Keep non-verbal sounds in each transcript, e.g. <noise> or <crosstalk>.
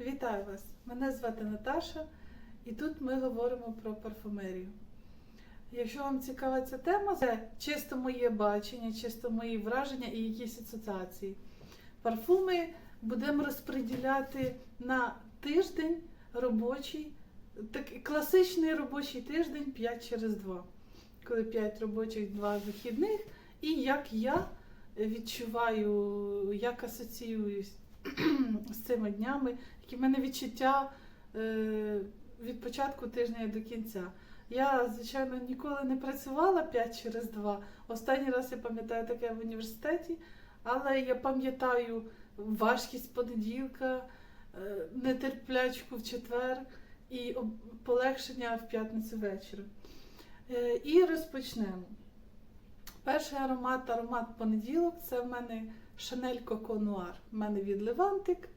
Вітаю вас! Мене звати Наташа, і тут ми говоримо про парфумерію. Якщо вам цікава ця тема, це чисто моє бачення, чисто мої враження і якісь асоціації. Парфуми будемо розподіляти на тиждень робочий, такий класичний робочий тиждень 5 через 2. Коли 5 робочих, 2 вихідних, і як я відчуваю, як асоціююсь з цими днями, які в мене відчуття е, від початку тижня до кінця. Я, звичайно, ніколи не працювала 5 через 2. Останній раз я пам'ятаю таке в університеті, але я пам'ятаю важкість понеділка, е, нетерплячку в четвер і полегшення в п'ятницю. Е, І розпочнемо. Перший аромат, аромат понеділок, це в мене Chanel Coco Noir. В мене від Левантик.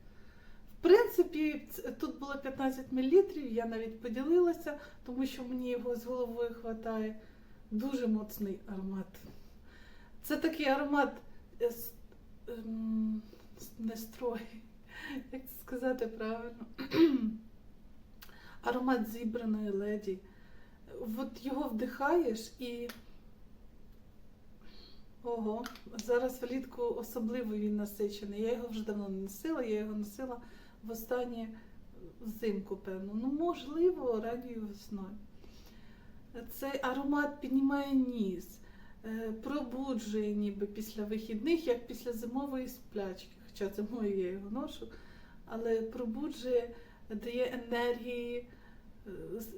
В принципі, тут було 15 мл, я навіть поділилася, тому що мені його з головою вистачає. Дуже моцний аромат. Це такий аромат е, ем, не <laughs> як це сказати правильно. <clears throat> аромат зібраної леді. От його вдихаєш і. Ого, зараз влітку особливо він насичений. Я його вже давно не носила, я його носила в останнє взимку, певно. Ну, можливо, ранньою весною. Цей аромат піднімає ніс, е, пробуджує ніби після вихідних, як після зимової сплячки. Хоча зимою я його ношу, але пробуджує, дає енергії, е,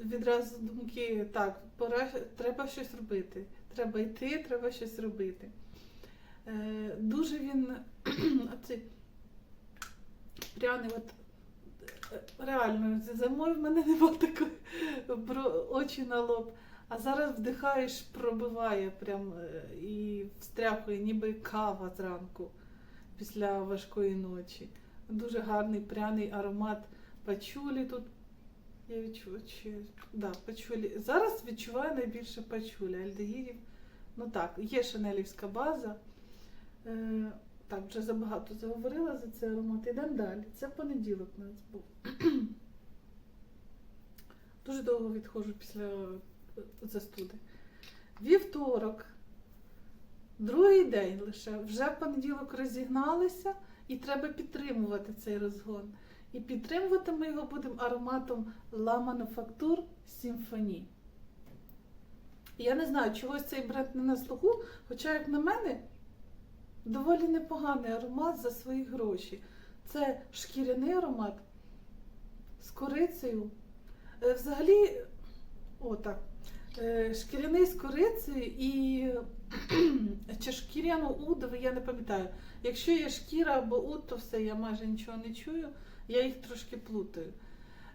відразу думки, так, пора, треба щось робити. Треба йти, треба щось робити. Е, дуже він <clears throat> оцей пряний, от е, реально, зимою в мене немає такої очі на лоб. А зараз вдихаєш, пробиває прям е, і встряхує, ніби кава зранку після важкої ночі. Дуже гарний пряний аромат пачулі тут. Я відчуваю, чи... да, пачулі. Зараз відчуваю найбільше пачулі, альдегідів. Ну так, є шанелівська база. Е, так, вже забагато заговорила за цей аромат. Ідемо далі. Це понеділок у нас був. <clears throat> Дуже довго відходжу після е, застуди. Вівторок, другий день лише. Вже понеділок розігналися і треба підтримувати цей розгон. І підтримувати ми його будемо ароматом La Manufacture Symphony. Я не знаю, чогось цей бренд не на слуху, хоча, як на мене, доволі непоганий аромат за свої гроші. Це шкіряний аромат з корицею. Е, Взагалі, о. Е, Шкіряний з корицею і чи шкіряно удовий, я не пам'ятаю. Якщо є шкіра або уд, то все, я майже нічого не чую, я їх трошки плутаю.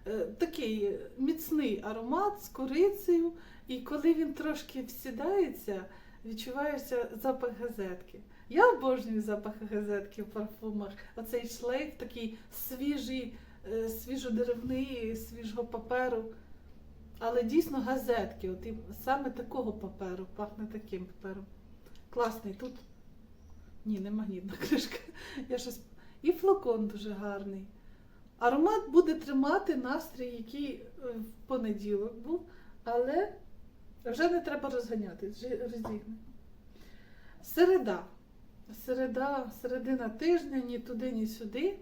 Е, Такий міцний аромат з корицею, і коли він трошки всідається, відчувається запах газетки. Я обожнюю запах газетки в парфумах. Оцей шлейф такий свіжий, е, свіжодеревний, свіжого паперу. Але дійсно газетки, от і саме такого паперу, пахне таким папером. Класний тут. Ні, не магнітна <laughs> кришка. Я щось... І флакон дуже гарний. Аромат буде тримати настрій, який е, в понеділок був, але вже не треба розганятись, вже розігнано. Середа. Середа, середина тижня, ні туди, ні сюди.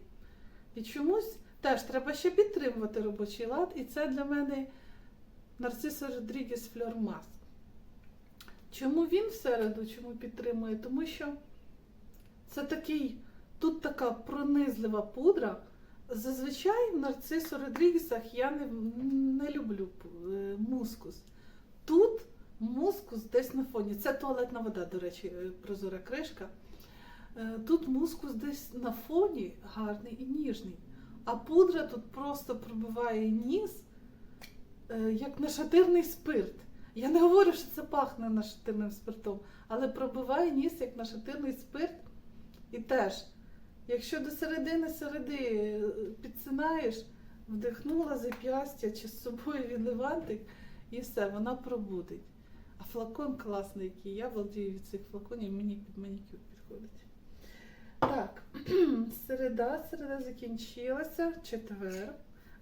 І чомусь теж треба ще підтримувати робочий лад. І це для мене Нарциса Родрігес Фльор Маск. Чому він в середу, чому підтримує? Тому що це такий, тут така пронизлива пудра. Зазвичай в нарцису Родрігесах я не, не люблю е, мускус. Тут мускус десь на фоні. Це туалетна вода, до речі, е, прозора кришка. Е, Тут мускус десь на фоні гарний і ніжний. А пудра тут просто пробиває ніс, як нашатирний спирт. Я не говорю, що це пахне нашатирним спиртом, але пробиває ніс як нашатирний спирт. І теж, якщо до середини середи е, підсинаєш, вдихнула зап'ястя чи з собою від левантик, і все, вона пробудить. А флакон класний, який я володію від цих флаконів, мені під манікюр підходить. Так, <clears throat> середа, середа закінчилася, четвер.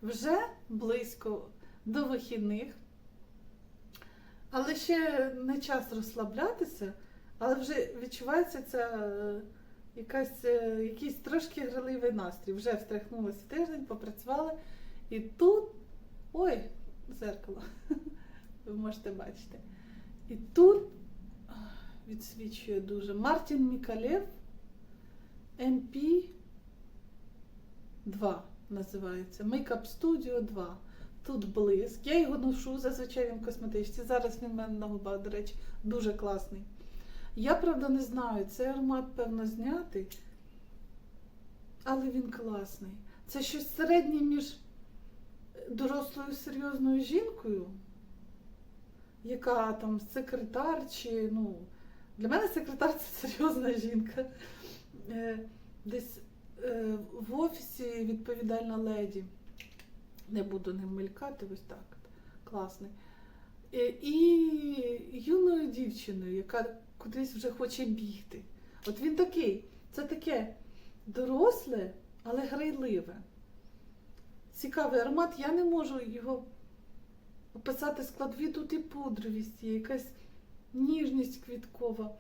Вже близько до вихідних. Але ще не час розслаблятися, але вже відчувається ця е, якась, е, якийсь трошки граливий настрій. Вже встряхнулася тиждень, попрацювали. І тут. Ой, зеркало. <laughs> Ви можете бачити. І тут відсвічує дуже Мартін Мікалєв MP 2 називається. Makeup Studio 2. Тут блиск. Я його ношу, зазвичай він в косметичці. Зараз він в мене на губах, до речі, дуже класний. Я, правда, не знаю, цей аромат, певно, знятий, але він класний. Це щось середнє між дорослою серйозною жінкою, яка там секретар чи, ну, для мене секретар це серйозна жінка. Е, Десь е, в офісі відповідальна леді. Не буду ним мелькати, ось так. Класний. Е, І юною дівчиною, яка кудись вже хоче бігти. От він такий, це таке доросле, але грайливе. Цікавий аромат, я не можу його описати складові тут і пудровість, є якась ніжність квіткова.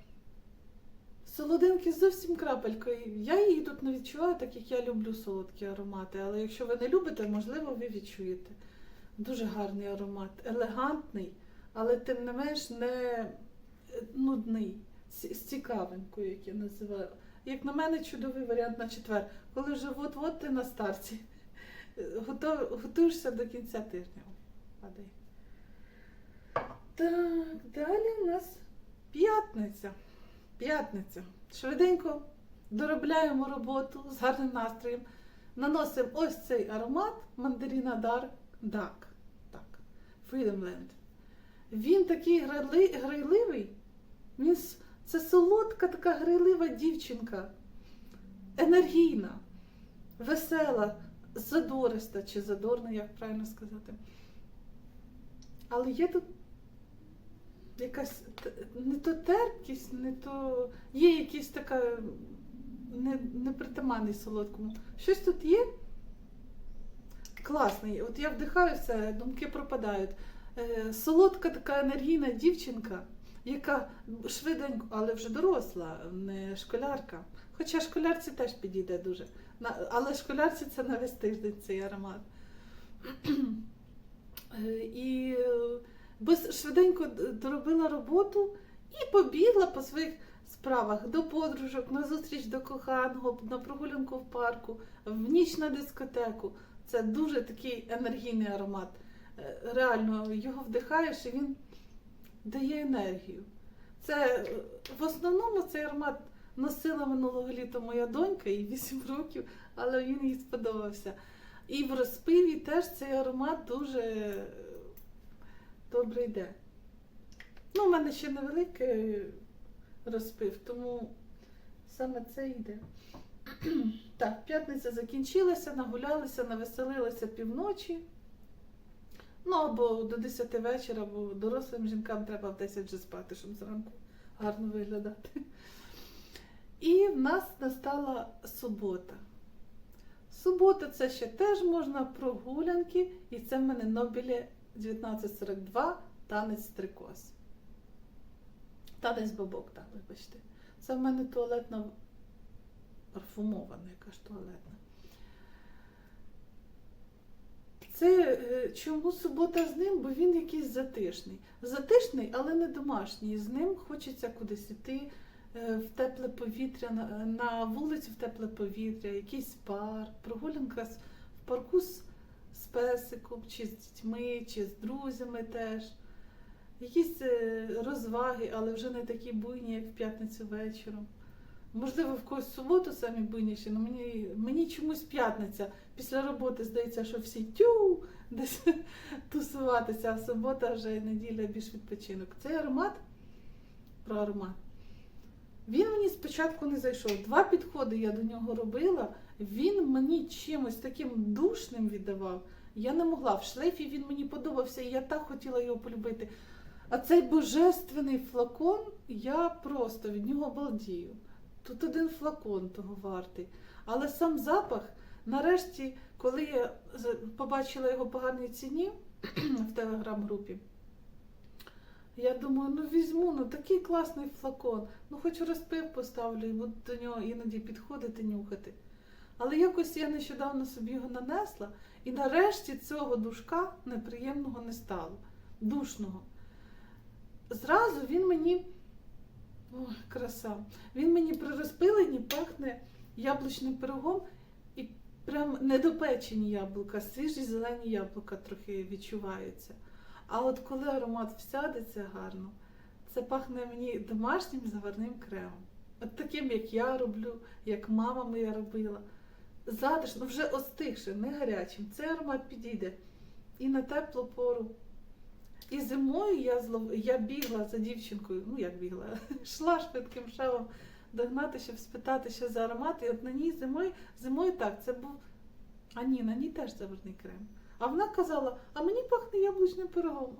Солодинки зовсім крапелькою. Я її тут не відчуваю, так як я люблю солодкі аромати. Але якщо ви не любите, можливо, ви відчуєте. Дуже гарний аромат, елегантний, але тим не менш не нудний, з цікавинкою, як я називаю. Як на мене, чудовий варіант на четвер. Коли вже от-от ти на старті, <laughs> готов, готуєшся до кінця тижня. Падай. Так, далі у нас п'ятниця. П'ятниця. Швиденько доробляємо роботу з гарним настроєм. Наносимо ось цей аромат мандаріна Dark Duck. Так, Freedomland. Він такий грайливий. Це солодка така грайлива дівчинка. Енергійна, весела, задориста чи задорна, як правильно сказати. Але є тут якась не то терпкість, не то є якась така не, солодкому. Щось тут є класний. От я вдихаю все, думки пропадають. Е, солодка така енергійна дівчинка, яка швиденько, але вже доросла, не школярка. Хоча школярці теж підійде дуже. Але школярці це на весь тиждень цей аромат. <clears throat> Е, І е, без швиденько доробила роботу і побігла по своїх справах до подружок, на зустріч до коханого, на прогулянку в парку, в ніч на дискотеку. Це дуже такий енергійний аромат. Е, Реально його вдихаєш і він дає енергію. Це е, в основному цей аромат носила минулого літа моя донька, їй 8 років, але він їй сподобався. І в розпиві теж цей аромат дуже е, добре йде. Ну, у мене ще невеликий розпив, тому саме це йде. <clears throat> Так, п'ятниця закінчилася, нагулялися, навеселилися півночі. Ну, або до 10 вечора, бо дорослим жінкам треба в 10 вже спати, щоб зранку гарно виглядати. І в нас настала субота. Субота це ще теж можна прогулянки, і це в мене Нобілі 1942 танець стрикоз. Танець бабок, так, вибачте. Це в мене туалетна парфумована, яка ж туалетна. Це е, чому субота з ним? Бо він якийсь затишний. Затишний, але не домашній. З ним хочеться кудись іти е, в тепле повітря, на, на вулицю в тепле повітря, якийсь парк, прогулянка в парку з, з песиком, чи з дітьми, чи з друзями теж. Якісь е, розваги, але вже не такі буйні, як в п'ятницю вечором. Можливо, в когось суботу самі буйніші, але мені, мені чомусь п'ятниця. Після роботи здається, що всі тю десь <laughs> тусуватися, а субота вже неділя більш відпочинок. Цей аромат про аромат. Він мені спочатку не зайшов. Два підходи я до нього робила. Він мені чимось таким душним віддавав. Я не могла. В шлейфі він мені подобався, і я так хотіла його полюбити. А цей божественний флакон, я просто від нього балдію. Тут один флакон того вартий. Але сам запах, нарешті, коли я побачила його по ціні <clears throat> в телеграм-групі, я думаю, ну візьму, ну такий класний флакон. Ну хоч розпив поставлю і буду до нього іноді підходити, нюхати. Але якось я нещодавно собі його нанесла, і нарешті цього душка неприємного не стало. Душного. Зразу він мені. Ой, краса. Він мені при розпиленні пахне яблучним пирогом і прям недопечені яблука, свіжі зелені яблука трохи відчуваються. А от коли аромат всядеться гарно, це пахне мені домашнім заварним кремом. От таким, як я роблю, як мама моя робила. Затишно, вже остигше, не гарячим. Цей аромат підійде і на теплу пору. І зимою я злов... я бігла за дівчинкою, ну як бігла, <laughs> йшла швидким шагом догнати, щоб спитати, що за аромат. І от на ній зимою, зимою так, це був. А ні, на ній теж заварний крем. А вона казала, а мені пахне яблучним пирогом.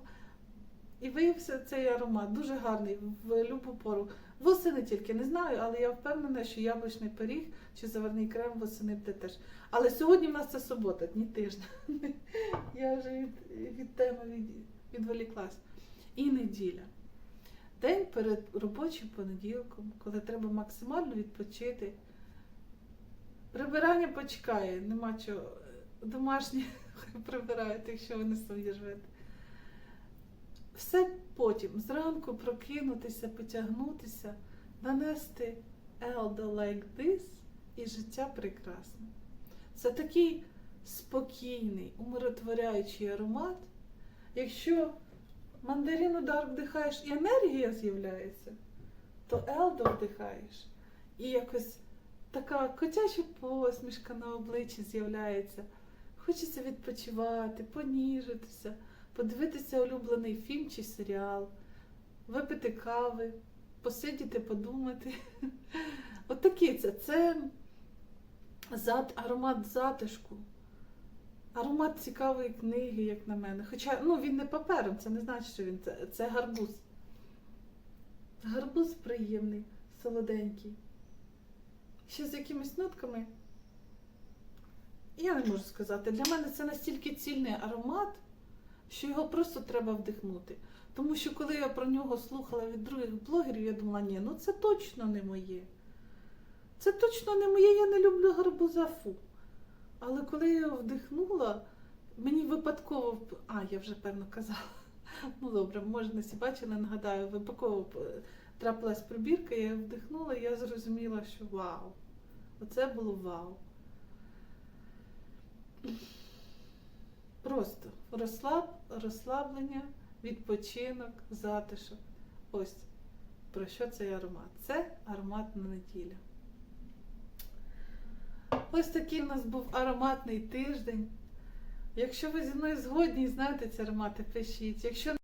І виявився цей аромат дуже гарний в любу пору. Восени тільки не знаю, але я впевнена, що яблучний пиріг чи заварний крем восени буде теж. Але сьогодні в нас це субота, дні тижня. <laughs> Я вже від, від теми від, відволіклась. І неділя. День перед робочим понеділком, коли треба максимально відпочити. Прибирання почекає, нема чого. Домашні <laughs> прибирають, якщо ви не самі живете. Все потім. Зранку прокинутися, потягнутися, нанести Elda like this і життя прекрасне. Це такий спокійний, умиротворяючий аромат. Якщо мандарину дар вдихаєш і енергія з'являється, то Елдо вдихаєш і якось така котяча посмішка на обличчі з'являється. Хочеться відпочивати, поніжитися, подивитися улюблений фільм чи серіал, випити кави, посидіти, подумати. <laughs> От такий це. Це аромат затишку, аромат цікавої книги, як на мене. Хоча ну, він не папером, це не значить, що він це, це гарбуз. Гарбуз приємний, солоденький. Ще з якимись нотками. Я не можу сказати. Для мене це настільки цільний аромат, що його просто треба вдихнути. Тому що коли я про нього слухала від других блогерів, я думала, ні, ну це точно не моє. Це точно не моє, я не люблю гарбуза фу. Але коли я вдихнула, мені випадково, а, я вже певно казала. Ну добре, може не всі бачили, нагадаю, випадково трапилась пробірка, я вдихнула, і я зрозуміла, що вау. Оце було вау. Просто розслаб, розслаблення, відпочинок, затишок. Ось про що цей аромат. Це ароматна неділя. Ось такий у нас був ароматний тиждень. Якщо ви зі мною згодні знаєте ці аромати, пишіть. Якщо